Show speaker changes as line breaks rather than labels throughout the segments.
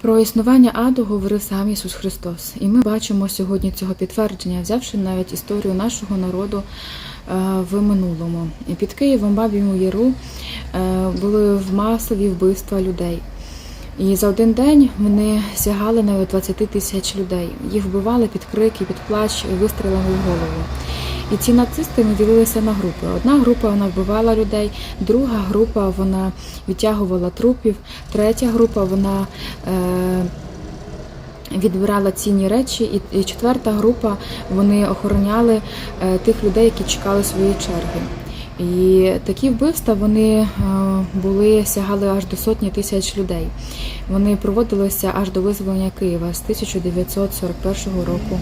Про існування аду говорив сам Ісус Христос. І ми бачимо сьогодні цього підтвердження, взявши навіть історію нашого народу е, в минулому. Під Києвом Баб'єму Яру е, були в масові вбивства людей. І за один день вони сягали навіть 20 тисяч людей. Їх вбивали під крики, під плач, вистрілами в голову. І ці нацисти ми ділилися на групи. Одна група вона вбивала людей, друга група вона відтягувала трупів, третя група вона е, відбирала цінні речі, і, четверта група вони охороняли е, тих людей, які чекали своєї черги. І такі вбивства вони е, були сягали аж до сотні тисяч людей. Вони проводилися аж до визволення Києва з 1941 року.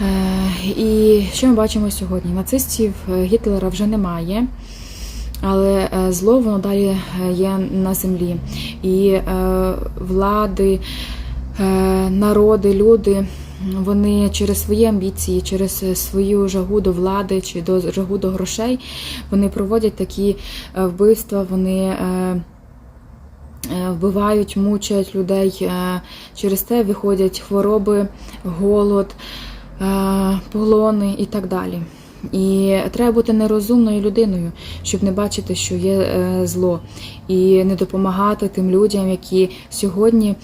Е, І що ми бачимо сьогодні? Нацистів е, Гітлера вже немає. Але е, зло воно далі є на землі. І влади, народи, люди, вони через свої амбіції, через свою жагу до влади чи до жагу до грошей, вони проводять такі вбивства, вони. Вбивають, мучають людей. Через те виходять хвороби, голод, полони і так далі. І треба бути нерозумною людиною, щоб не бачити, що є е, зло, і не допомагати тим людям, які сьогодні е,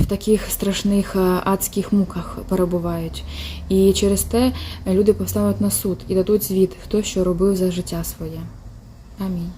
в таких страшних е, адських муках перебувають. І через те люди поставлять на суд і дадуть звіт, хто що робив за життя своє. Амінь.